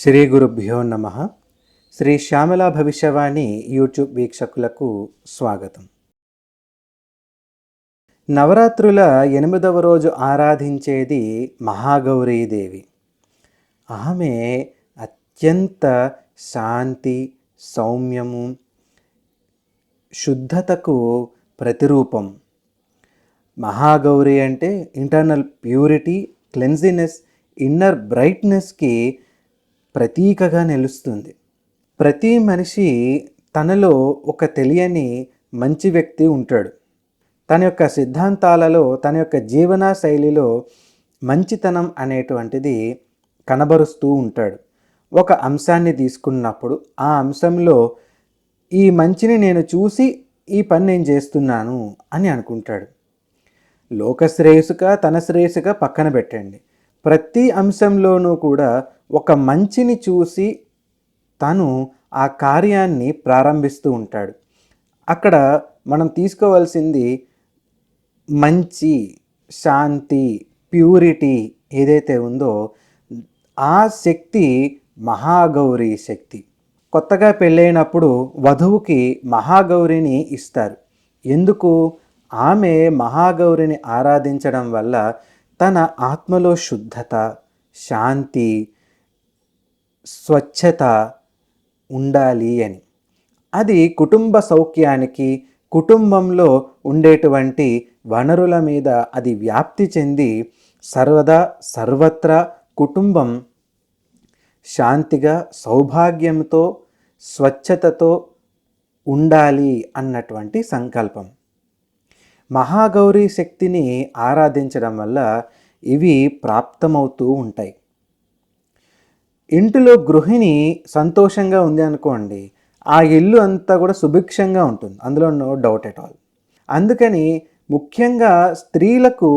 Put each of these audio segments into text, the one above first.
శ్రీ గురుభ్యో నమ. శ్రీ శ్యామల భవిష్యవాణి యూట్యూబ్ వీక్షకులకు స్వాగతం. నవరాత్రుల ఎనిమిదవ రోజు ఆరాధించేది మహాగౌరీదేవి. ఆమె అత్యంత శాంతి సౌమ్యము శుద్ధతకు ప్రతిరూపం. మహాగౌరి అంటే ఇంటర్నల్ ప్యూరిటీ క్లెన్జినెస్ ఇన్నర్ బ్రైట్నెస్కి ప్రతీకగా నిలుస్తుంది. ప్రతి మనిషి తనలో ఒక తెలియని మంచి వ్యక్తి ఉంటాడు. తన యొక్క సిద్ధాంతాలలో తన యొక్క జీవన శైలిలో మంచితనం అనేటువంటిది కనబరుస్తూ ఉంటాడు. ఒక అంశాన్ని తీసుకున్నప్పుడు ఆ అంశంలో ఈ మంచిని నేను చూసి ఈ పని నేను చేస్తున్నాను అని అనుకుంటాడు. లోక శ్రేయస్సుగా తన శ్రేయస్సుగా పక్కన పెట్టండి. ప్రతి అంశంలోనూ కూడా ఒక మంచిని చూసి తను ఆ కార్యాన్ని ప్రారంభిస్తూ ఉంటాడు. అక్కడ మనం తీసుకోవాల్సింది మంచి శాంతి ప్యూరిటీ ఏదైతే ఉందో ఆ శక్తి మహాగౌరి శక్తి. కొత్తగా పెళ్ళైనప్పుడు వధువుకి మహాగౌరిని ఇస్తారు. ఎందుకు? ఆమె మహాగౌరిని ఆరాధించడం వల్ల తన ఆత్మలో శుద్ధత శాంతి స్వచ్ఛత ఉండాలి అని. అది కుటుంబ సౌఖ్యానికి కుటుంబంలో ఉండేటువంటి వనరుల మీద అది వ్యాప్తి చెంది సర్వదా సర్వత్రా కుటుంబం శాంతిగా సౌభాగ్యంతో స్వచ్ఛతతో ఉండాలి అన్నటువంటి సంకల్పం. మహాగౌరీ శక్తిని ఆరాధించడం వల్ల ఇవి ప్రాప్తమవుతూ ఉంటాయి. ఇంటిలో గృహిణి సంతోషంగా ఉంది అనుకోండి ఆ ఇల్లు అంతా కూడా సుభిక్షంగా ఉంటుంది. అందులో నో డౌట్ ఎట్ ఆల్. అందుకని ముఖ్యంగా స్త్రీలకు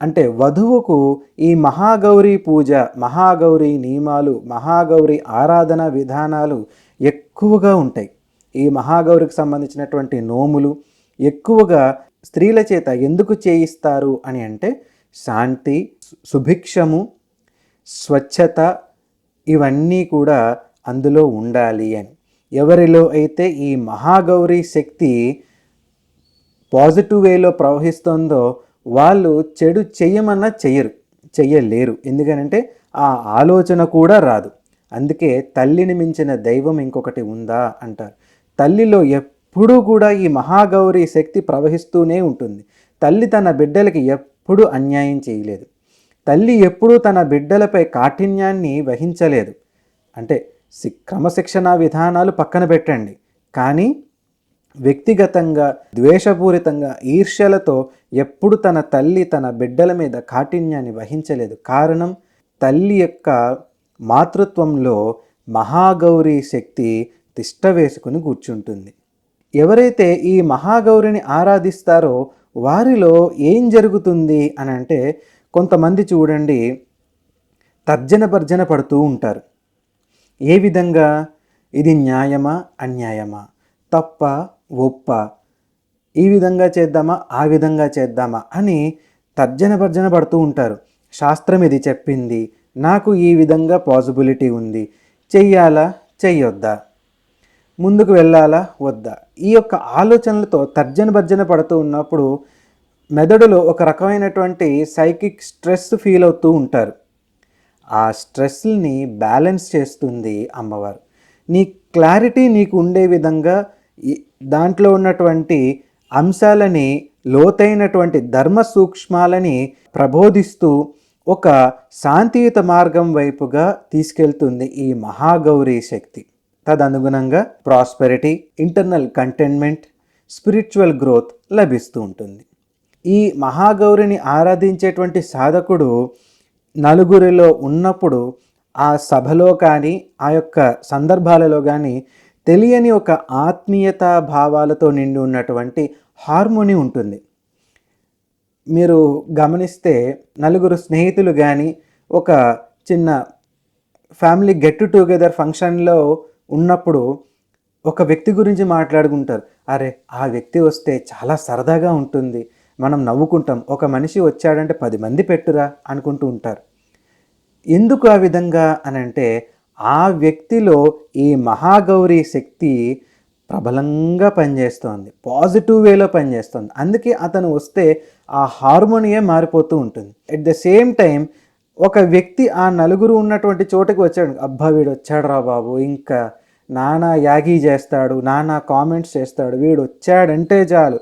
అంటే వధువుకు ఈ మహాగౌరీ పూజ మహాగౌరీ నియమాలు మహాగౌరి ఆరాధన విధానాలు ఎక్కువగా ఉంటాయి. ఈ మహాగౌరికి సంబంధించినటువంటి నోములు ఎక్కువగా స్త్రీల చేత ఎందుకు చేయిస్తారు అని అంటే శాంతి సుభిక్షము స్వచ్ఛత ఇవన్నీ కూడా అందులో ఉండాలి అని. ఎవరిలో అయితే ఈ మహాగౌరీ శక్తి పాజిటివ్ వేలో ప్రవహిస్తుందో వాళ్ళు చెడు చెయ్యమన్నా చెయ్యరు చెయ్యలేరు. ఎందుకనంటే ఆ ఆలోచన కూడా రాదు. అందుకే తల్లిని మించిన దైవం ఇంకొకటి ఉందా అంటారు. తల్లిలో ఎప్పుడూ కూడా ఈ మహాగౌరీ శక్తి ప్రవహిస్తూనే ఉంటుంది. తల్లి తన బిడ్డలకి ఎప్పుడూ అన్యాయం చేయలేదు. తల్లి ఎప్పుడూ తన బిడ్డలపై కాఠిన్యాన్ని వహించలేదు. అంటే సి క్రమశిక్షణ విధానాలు పక్కన పెట్టండి. కానీ వ్యక్తిగతంగా ద్వేషపూరితంగా ఈర్ష్యలతో ఎప్పుడు తన తల్లి తన బిడ్డల మీద కాఠిన్యాన్ని వహించలేదు. కారణం తల్లి యొక్క మాతృత్వంలో మహాగౌరి శక్తి తిష్ట వేసుకుని కూర్చుంటుంది. ఎవరైతే ఈ మహాగౌరిని ఆరాధిస్తారో వారిలో ఏం జరుగుతుంది అని అంటే కొంతమంది చూడండి తర్జన భర్జన పడుతూ ఉంటారు. ఏ విధంగా? ఇది న్యాయమా? అన్యాయమా? తప్ప? ఒప్ప? ఈ విధంగా చేద్దామా? ఆ విధంగా చేద్దామా? అని తర్జన భర్జన పడుతూ ఉంటారు. శాస్త్రం ఇది చెప్పింది. నాకు ఈ విధంగా పాసిబిలిటీ ఉంది. చెయ్యాలా? చెయ్యొద్దా? ముందుకు వెళ్ళాలా? వద్దా? ఈ యొక్క ఆలోచనలతో తర్జన భర్జన పడుతూ ఉన్నప్పుడు మెదడులో ఒక రకమైనటువంటి సైకిక్ స్ట్రెస్ ఫీల్ అవుతూ ఉంటారు. ఆ స్ట్రెస్ని బ్యాలెన్స్ చేస్తుంది అమ్మవారు. నీ క్లారిటీ నీకు ఉండే విధంగా దాంట్లో ఉన్నటువంటి అంశాలని లోతైనటువంటి ధర్మ సూక్ష్మాలని ప్రబోధిస్తూ ఒక శాంతియుత మార్గం వైపుగా తీసుకెళ్తుంది ఈ మహాగౌరీ శక్తి. తదనుగుణంగా prosperity internal containment spiritual growth లభిస్తూ ఉంటుంది. ఈ మహాగౌరిని ఆరాధించేటువంటి సాధకుడు నలుగురిలో ఉన్నప్పుడు ఆ సభలో కానీ ఆ యొక్క సందర్భాలలో కానీ తెలియని ఒక ఆత్మీయత భావాలతో నిండి ఉన్నటువంటి హార్మోని ఉంటుంది. మీరు గమనిస్తే నలుగురు స్నేహితులు కానీ ఒక చిన్న ఫ్యామిలీ గెట్ టుగెదర్ ఫంక్షన్లో ఉన్నప్పుడు ఒక వ్యక్తి గురించి మాట్లాడుకుంటారు. అరే ఆ వ్యక్తి వస్తే చాలా సరదాగా ఉంటుంది. మనం నవ్వుకుంటాం. ఒక మనిషి వచ్చాడంటే పది మంది పెట్టురా అనుకుంటూ ఉంటారు. ఎందుకు ఆ విధంగా అని అంటే ఆ వ్యక్తిలో ఈ మహాగౌరి శక్తి ప్రబలంగా పనిచేస్తోంది. పాజిటివ్ వేలో పనిచేస్తుంది. అందుకే అతను వస్తే ఆ హార్మోనియే మారిపోతూ ఉంటుంది. ఎట్ ద సేమ్ టైం ఒక వ్యక్తి ఆ నలుగురు ఉన్నటువంటి చోటకి వచ్చాడు. అబ్బా వీడు వచ్చాడు రా బాబు. ఇంకా నానా యాగి చేస్తాడు నానా కామెంట్స్ చేస్తాడు. వీడు వచ్చాడంటే చాలు.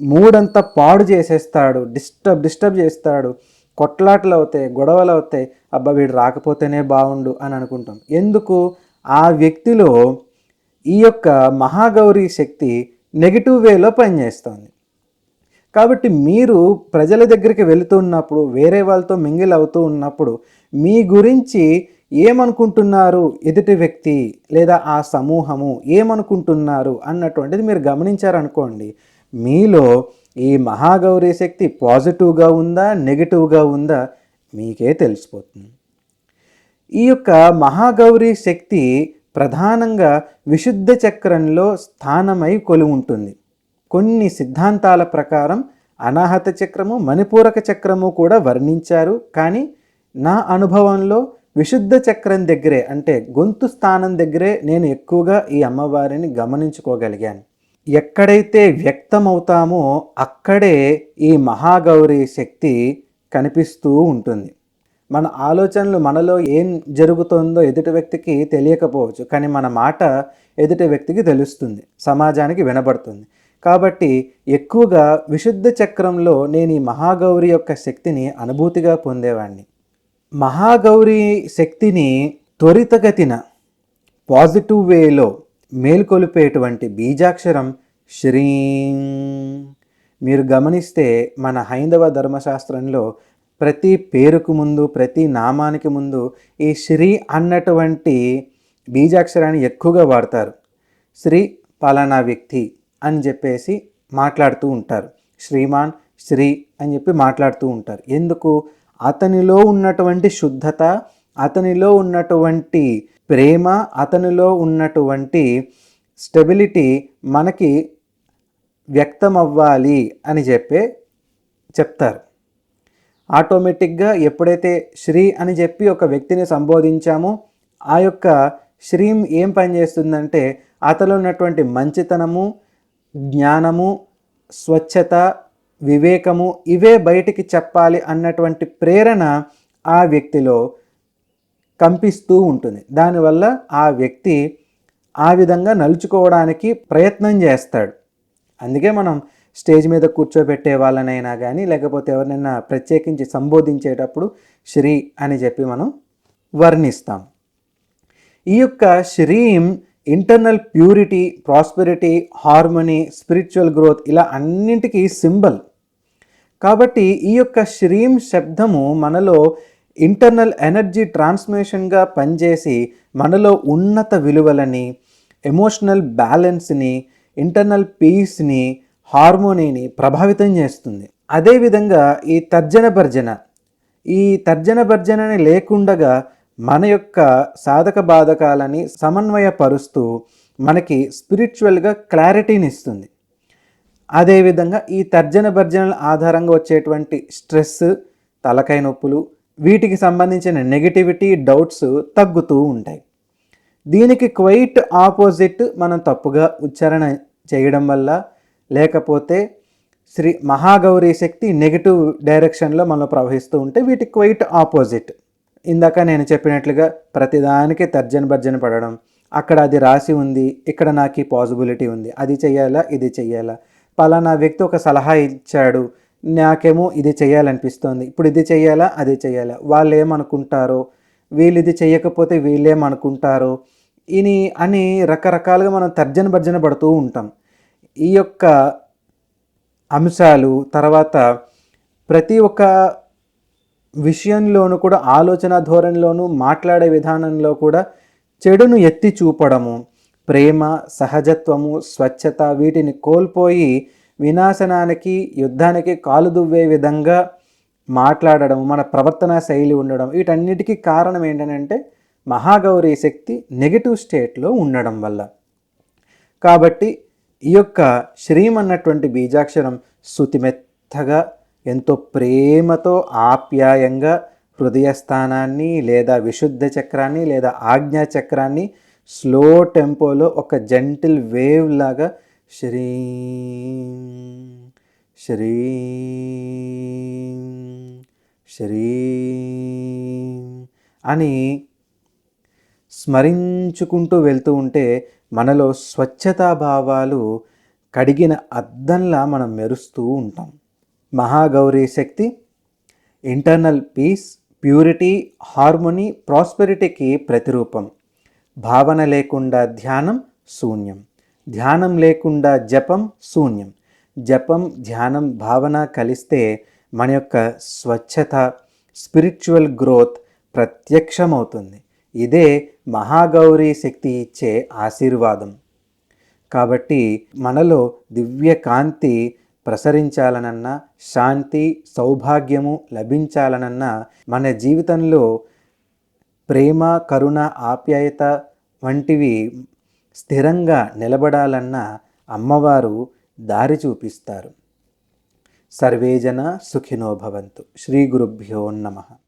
మూడంతా పాడు చేసేస్తాడు డిస్టర్బ్ డిస్టర్బ్ చేస్తాడు. కొట్లాటలు అవుతాయి గొడవలు అవుతాయి. అబ్బా వీడు రాకపోతేనే బాగుండు అని అనుకుంటాం. ఎందుకు? ఆ వ్యక్తిలో ఈ యొక్క మహాగౌరి శక్తి నెగిటివ్ వేలో పనిచేస్తుంది. కాబట్టి మీరు ప్రజల దగ్గరికి వెళుతున్నప్పుడు వేరే వాళ్ళతో మింగిల్ అవుతూ ఉన్నప్పుడు మీ గురించి ఏమనుకుంటున్నారు ఎదుటి వ్యక్తి లేదా ఆ సమూహము ఏమనుకుంటున్నారు అన్నటువంటిది మీరు గమనించారనుకోండి మీలో ఈ మహాగౌరీ శక్తి పాజిటివ్గా ఉందా నెగిటివ్గా ఉందా మీకే తెలిసిపోతుంది. ఈ యొక్క మహాగౌరీ శక్తి ప్రధానంగా విశుద్ధ చక్రంలో స్థానమై కొలు ఉంటుంది. కొన్ని సిద్ధాంతాల ప్రకారం అనాహత చక్రము మణిపూరక చక్రము కూడా వర్ణించారు. కానీ నా అనుభవంలో విశుద్ధ చక్రం దగ్గరే అంటే గొంతు స్థానం దగ్గరే నేను ఎక్కువగా ఈ అమ్మవారిని గమనించుకోగలిగాను. ఎక్కడైతే వ్యక్తమవుతామో అక్కడే ఈ మహాగౌరి శక్తి కనిపిస్తూ ఉంటుంది. మన ఆలోచనలు మనలో ఏం జరుగుతుందో ఎదుటి వ్యక్తికి తెలియకపోవచ్చు కానీ మన మాట ఎదుటి వ్యక్తికి తెలుస్తుంది సమాజానికి వినబడుతుంది. కాబట్టి ఎక్కువగా విశుద్ధ చక్రంలో నేను ఈ మహాగౌరి యొక్క శక్తిని అనుభూతిగా పొందేవాడిని మహాగౌరి శక్తిని త్వరితగతిన పాజిటివ్ వేలో మేల్కొలిపేటువంటి బీజాక్షరం శ్రీం. మీరు గమనిస్తే మన హైందవ ధర్మశాస్త్రంలో ప్రతి పేరుకు ముందు ప్రతి నామానికి ముందు ఈ శ్రీ అన్నటువంటి బీజాక్షరాన్ని ఎక్కువగా వాడతారు. శ్రీ పలానా వ్యక్తి అని చెప్పేసి మాట్లాడుతూ ఉంటారు. శ్రీమాన్ శ్రీ అని చెప్పి మాట్లాడుతూ ఉంటారు. ఎందుకు? అతనిలో ఉన్నటువంటి శుద్ధత అతనిలో ఉన్నటువంటి ప్రేమ అతనిలో ఉన్నటువంటి స్టెబిలిటీ మనకి వ్యక్తం అవ్వాలి అని చెప్పే చెప్తారు. ఆటోమేటిక్గా ఎప్పుడైతే శ్రీ అని చెప్పి ఒక వ్యక్తిని సంబోధించామో ఆ యొక్క శ్రీం ఏం పనిచేస్తుందంటే అతలో ఉన్నటువంటి మంచితనము జ్ఞానము స్వచ్ఛత వివేకము ఇవే బయటికి చెప్పాలి అన్నటువంటి ప్రేరణ ఆ వ్యక్తిలో కంపిస్తూ ఉంటుంది. దానివల్ల ఆ వ్యక్తి ఆ విధంగా నలుచుకోవడానికి ప్రయత్నం చేస్తాడు. అందుకే మనం స్టేజ్ మీద కూర్చోబెట్టే వాళ్ళనైనా కానీ లేకపోతే ఎవరినైనా ప్రత్యేకించి సంబోధించేటప్పుడు శ్రీ అని చెప్పి మనం వర్ణిస్తాం. ఈ యొక్క శ్రీం internal purity prosperity harmony spiritual growth ఇలా అన్నింటికీ సింబల్. కాబట్టి ఈ యొక్క శ్రీం శబ్దము మనలో ఇంటర్నల్ ఎనర్జీ ట్రాన్స్మిషన్గా పనిచేసి మనలో ఉన్నత విలువలని ఎమోషనల్ బ్యాలెన్స్ని ఇంటర్నల్ పీస్ని హార్మోనీని ప్రభావితం చేస్తుంది. అదేవిధంగా ఈ తర్జన భర్జన. ఈ తర్జన భర్జనని లేకుండగా మన యొక్క సాధక బాధకాలని సమన్వయపరుస్తూ మనకి స్పిరిచువల్గా క్లారిటీని ఇస్తుంది. అదేవిధంగా ఈ తర్జన భర్జనల ఆధారంగా వచ్చేటువంటి స్ట్రెస్ తలకాయ నొప్పులు వీటికి సంబంధించిన నెగిటివిటీ డౌట్స్ తగ్గుతూ ఉంటాయి. దీనికి క్వైట్ ఆపోజిట్ మనం తప్పుగా ఉచ్చారణ చేయడం వల్ల లేకపోతే శ్రీ మహాగౌరీ శక్తి నెగిటివ్ డైరెక్షన్లో మనం ప్రవహిస్తూ ఉంటే వీటికి క్వైట్ ఆపోజిట్ ఇందాక నేను చెప్పినట్లుగా ప్రతిదానికి తర్జన భర్జన పడడం అక్కడ అది రాసి ఉంది ఇక్కడ నాకు ఈ పాసిబిలిటీ ఉంది అది చెయ్యాలా ఇది చెయ్యాలా. పలానా వ్యక్తి ఒక సలహా ఇచ్చాడు నాకేమో ఇది చేయాలనిపిస్తోంది. ఇప్పుడు ఇది చేయాలా? అది చేయాలా? వాళ్ళు ఏమనుకుంటారో వీళ్ళు ఇది చేయకపోతే వీళ్ళేమనుకుంటారు? ఇని అని రకరకాలుగా మనం తర్జన భర్జన పడుతూ ఉంటాం. ఈ యొక్క అంశాలు తర్వాత ప్రతి ఒక్క విషయంలోనూ కూడా ఆలోచన ధోరణిలోనూ మాట్లాడే విధానంలో కూడా చెడును ఎత్తి చూపడము ప్రేమ సహజత్వము స్వచ్ఛత వీటిని కోల్పోయి వినాశనానికి యుద్ధానికి కాలు దువ్వే విధంగా మాట్లాడడం మన ప్రవర్తన శైలి ఉండడం వీటన్నిటికీ కారణం ఏంటంటే మహాగౌరీ శక్తి నెగిటివ్ స్టేట్లో ఉండడం వల్ల. కాబట్టి ఈ యొక్క శ్రీం అన్నటువంటి బీజాక్షరం శృతిమెత్తగా ఎంతో ప్రేమతో ఆప్యాయంగా హృదయస్థానాన్ని లేదా విశుద్ధ చక్రాన్ని లేదా ఆజ్ఞా చక్రాన్ని స్లో టెంపోలో ఒక జెంటిల్ వేవ్ లాగా శ్రీ శ్రీం శ్రీం అని స్మరించుకుంటూ వెళ్తూ ఉంటే మనలో స్వచ్ఛతా భావాలు కడిగిన అద్దంలా మనం మెరుస్తూ ఉంటాం. మహాగౌరీ శక్తి ఇంటర్నల్ పీస్ ప్యూరిటీ హార్మోనీ ప్రాస్పెరిటీకి ప్రతిరూపం. భావన లేకుండా ధ్యానం శూన్యం. ధ్యానం లేకుండా జపం శూన్యం. జపం ధ్యానం భావన కలిస్తే మన యొక్క స్వచ్ఛత స్పిరిచువల్ గ్రోత్ ప్రత్యక్షమవుతుంది. ఇదే మహాగౌరీ శక్తి ఇచ్చే ఆశీర్వాదం. కాబట్టి మనలో దివ్య కాంతి ప్రసరించాలనన్నా శాంతి సౌభాగ్యము లభించాలనన్నా మన జీవితంలో ప్రేమ కరుణ ఆప్యాయత వంటివి స్థిరంగా నిలబడాలన్న అమ్మవారు దారి చూపిస్తారు. సర్వేజన సుఖినో భవంతు. శ్రీ గురుభ్యో నమః.